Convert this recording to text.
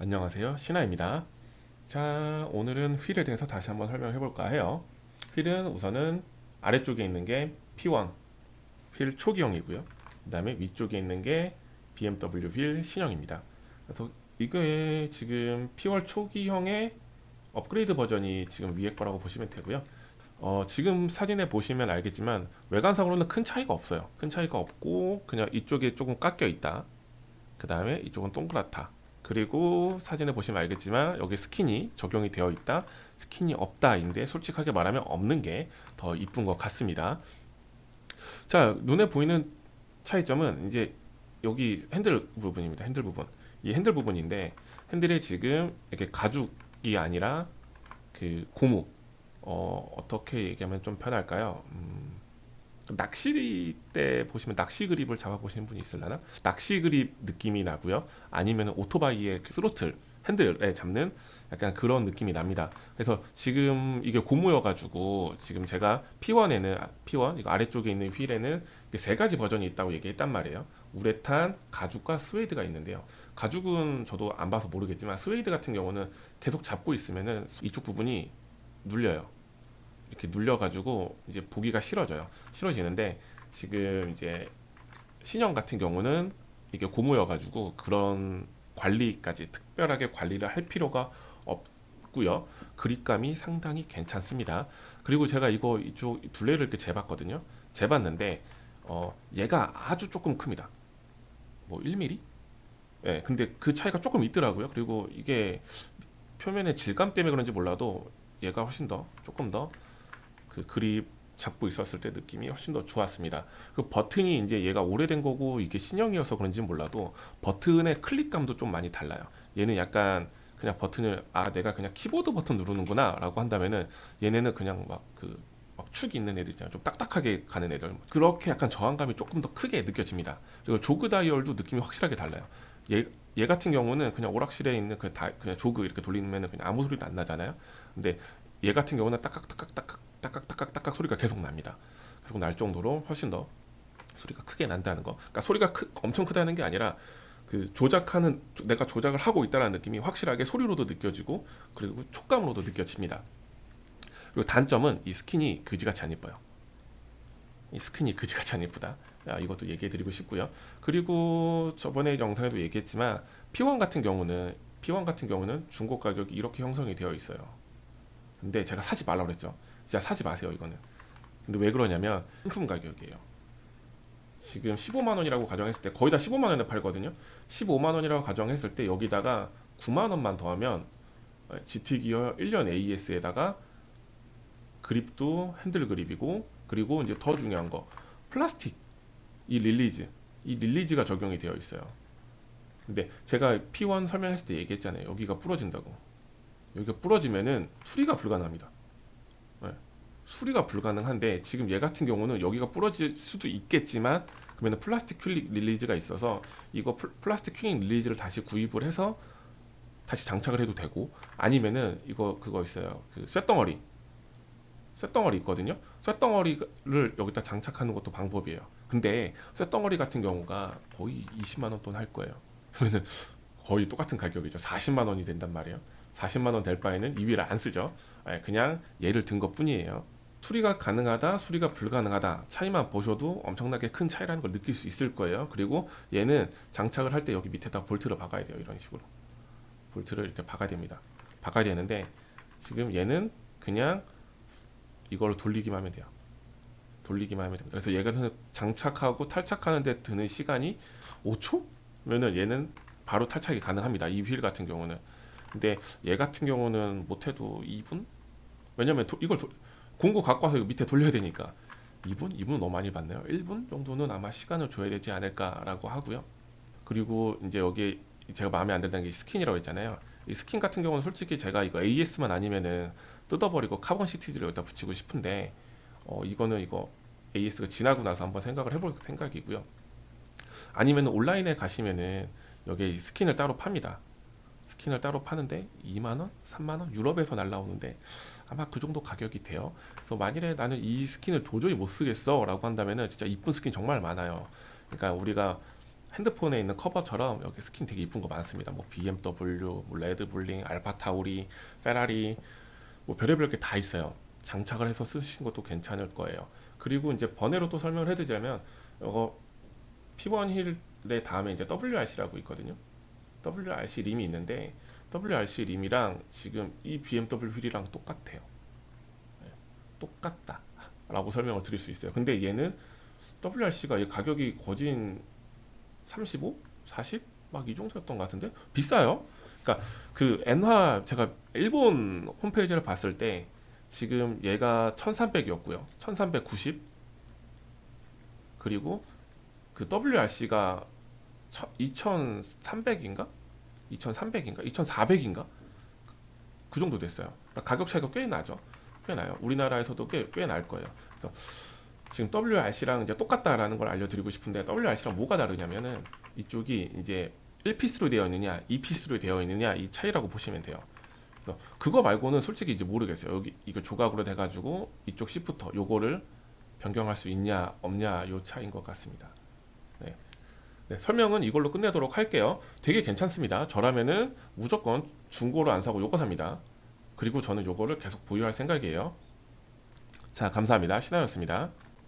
안녕하세요. 신하입니다. 자, 오늘은 휠에 대해서 다시 한번 설명해 볼까 해요. 휠은 우선은 아래쪽에 있는 게 P1 휠 초기형이고요. 그 다음에 위쪽에 있는 게 BMW 휠 신형입니다. 그래서 이게 지금 P1 초기형의 업그레이드 버전이 지금 위에 거라고 보시면 되고요. 어, 지금 사진에 보시면 알겠지만 외관상으로는 큰 차이가 없어요. 큰 차이가 없고 그냥 이쪽에 조금 깎여 있다. 그 다음에 이쪽은 동그랗다. 그리고 사진에 보시면 알겠지만 여기 스킨이 적용이 되어 있다. 스킨이 없다인데 솔직하게 말하면 없는 게 더 이쁜 것 같습니다. 자, 눈에 보이는 차이점은 이제 여기 핸들 부분입니다. 핸들 부분. 이 핸들 부분인데 핸들에 지금 이렇게 가죽이 아니라 그 고무. 어, 어떻게 얘기하면 좀 편할까요? 음, 낚시 때 보시면 낚시 그립을 잡아보시는 분이 있을라나? 낚시 그립 느낌이 나고요. 아니면 오토바이의 그 스로틀 핸들에 잡는 약간 그런 느낌이 납니다. 그래서 지금 이게 고무여가지고 지금 제가 P1에는 P1 이거 아래쪽에 있는 휠에는 세 가지 버전이 있다고 얘기했단 말이에요. 우레탄, 가죽과 스웨이드가 있는데요. 가죽은 저도 안 봐서 모르겠지만 스웨이드 같은 경우는 계속 잡고 있으면은 이쪽 부분이 눌려요. 이렇게 눌려가지고 이제 보기가 싫어져요. 싫어지는데 지금 이제 신형 같은 경우는 이게 고무여가지고 그런 관리까지 특별하게 관리를 할 필요가 없고요. 그립감이 상당히 괜찮습니다. 그리고 제가 이거 이쪽 둘레를 이렇게 재봤거든요. 재봤는데 어 얘가 아주 조금 큽니다. 뭐 1mm? 예, 근데 그 차이가 조금 있더라고요. 그리고 이게 표면의 질감 때문에 그런지 몰라도 얘가 훨씬 더 조금 더 그 그립 잡고 있었을 때 느낌이 훨씬 더 좋았습니다. 그 버튼이 이제 얘가 오래된 거고 이게 신형이어서 그런지 몰라도 버튼의 클릭감도 좀 많이 달라요. 얘는 약간 그냥 버튼을 아 내가 그냥 키보드 버튼 누르는구나라고 한다면은 얘네는 그냥 막그 막축 있는 애들 있잖아요. 좀 딱딱하게 가는 애들. 그렇게 약간 저항감이 조금 더 크게 느껴집니다. 그리고 조그 다이얼도 느낌이 확실하게 달라요. 얘, 얘 같은 경우는 그냥 오락실에 있는 그 다, 그냥 조그 이렇게 돌리면은 그냥 아무 소리도 안 나잖아요. 근데 얘 같은 경우는 딱딱딱딱딱 딱 딱딱 딱딱 소리가 계속 납니다. 계속 날 정도로 훨씬 더 소리가 크게 난다는 거. 그러니까 소리가 크, 엄청 크다는 게 아니라 그 조작하는 내가 조작을 하고 있다는 느낌이 확실하게 소리로도 느껴지고 그리고 촉감으로도 느껴집니다. 그리고 단점은 이 스킨이 그지같이 안 이뻐요. 이 스킨이 그지같이 안 이쁘다. 야, 이것도 얘기해드리고 싶고요. 그리고 저번에 영상에도 얘기했지만 P1 같은 경우는 P1 같은 경우는 중고 가격이 이렇게 형성이 되어 있어요. 근데 제가 사지 말라고 그랬죠. 진짜 사지 마세요 이거는. 근데 왜 그러냐면 상품 가격이에요. 지금 15만 원이라고 가정했을 때 거의 다 15만 원에 팔거든요. 15만 원이라고 가정했을 때 여기다가 9만 원만 더하면 GT 기어 1년 AS에다가 그립도 핸들 그립이고 그리고 이제 더 중요한 거 플라스틱 이 릴리즈 이 릴리즈가 적용이 되어 있어요. 근데 제가 P1 설명했을 때 얘기했잖아요. 여기가 부러진다고. 여기가 부러지면은 수리가 불가능합니다. 네. 수리가 불가능한데 지금 얘 같은 경우는 여기가 부러질 수도 있겠지만 그러면 플라스틱 큐링 릴리즈가 있어서 이거 플- 플라스틱 큐링 릴리즈를 다시 구입을 해서 다시 장착을 해도 되고 아니면은 이거 그거 있어요. 그 쇳덩어리 쇳덩어리 있거든요. 쇳덩어리를 여기다 장착하는 것도 방법이에요. 근데 쇳덩어리 같은 경우가 거의 20만 원 돈 할 거예요. 그러면은 거의 똑같은 가격이죠. 40만 원이 된단 말이에요. 40만 원 될 바에는 이 위를 안 쓰죠. 아예 그냥 얘를 든 것뿐이에요. 수리가 가능하다, 수리가 불가능하다 차이만 보셔도 엄청나게 큰 차이라는 걸 느낄 수 있을 거예요. 그리고 얘는 장착을 할 때 여기 밑에다 볼트를 박아야 돼요. 이런 식으로 볼트를 이렇게 박아야 됩니다. 박아야 되는데 지금 얘는 그냥 이걸 돌리기만 하면 돼요. 돌리기만 하면 됩니다. 그래서 얘가 장착하고 탈착하는데 드는 시간이 5초 면은 얘는 바로 탈착이 가능합니다. 이 휠 같은 경우는. 근데 얘 같은 경우는 못해도 2분? 왜냐면 도- 이걸 도- 공구 갖고 와서 밑에 돌려야 되니까 2분? 2분 너무 많이 받네요. 1분 정도는 아마 시간을 줘야 되지 않을까라고 하고요. 그리고 이제 여기 제가 마음에 안 든다는 게 스킨이라고 했잖아요. 이 스킨 같은 경우는 솔직히 제가 이거 AS만 아니면은 뜯어버리고 카본 시티즈를 여기다 붙이고 싶은데 어 이거는 이거 AS가 지나고 나서 한번 생각을 해볼 생각이고요. 아니면 온라인에 가시면은 여기 이 스킨을 따로 팝니다. 스킨을 따로 파는데 2만 원, 3만 원 유럽에서 날라오는데 아마 그 정도 가격이 돼요. 그래서 만일에 나는 이 스킨을 도저히 못 쓰겠어 라고 한다면은 진짜 이쁜 스킨 정말 많아요. 그러니까 우리가 핸드폰에 있는 커버처럼 여기 스킨 되게 이쁜 거 많습니다. 뭐 BMW, 뭐 레드불링, 알파타우리, 페라리 뭐 별의별 게 다 있어요. 장착을 해서 쓰시는 것도 괜찮을 거예요. 그리고 이제 번외로 또 설명을 해드리자면 이거 P1 힐의 다음에 이제 WRC라고 있거든요. WRC 림이 있는데 WRC 림이랑 지금 이 BMW 휠이랑 똑같아요. 네, 똑같다 라고 설명을 드릴 수 있어요. 근데 얘는 WRC가 가격이 거진 35, 40 막 이 정도였던 것 같은데 비싸요. 그러니까 그 엔화 제가 일본 홈페이지를 봤을 때 지금 얘가 1300이었고요. 1390 그리고 그 WRC가 2300인가? 2300인가? 2400인가? 그 정도 됐어요. 그러니까 가격 차이가 꽤 나죠. 꽤 나요. 우리나라에서도 꽤 꽤 날 거예요. 그래서 지금 WRC랑 이제 똑같다라는 걸 알려드리고 싶은데 WRC랑 뭐가 다르냐면은 이쪽이 이제 1피스로 되어 있느냐, 2피스로 되어 있느냐 이 차이라고 보시면 돼요. 그래서 그거 말고는 솔직히 이제 모르겠어요. 여기 이거 조각으로 돼가지고 이쪽 시프터 요거를 변경할 수 있냐 없냐 요 차이인 것 같습니다. 네. 네, 설명은 이걸로 끝내도록 할게요. 되게 괜찮습니다. 저라면은 무조건 중고로 안 사고 요거 삽니다. 그리고 저는 요거를 계속 보유할 생각이에요. 자, 감사합니다. 신하였습니다.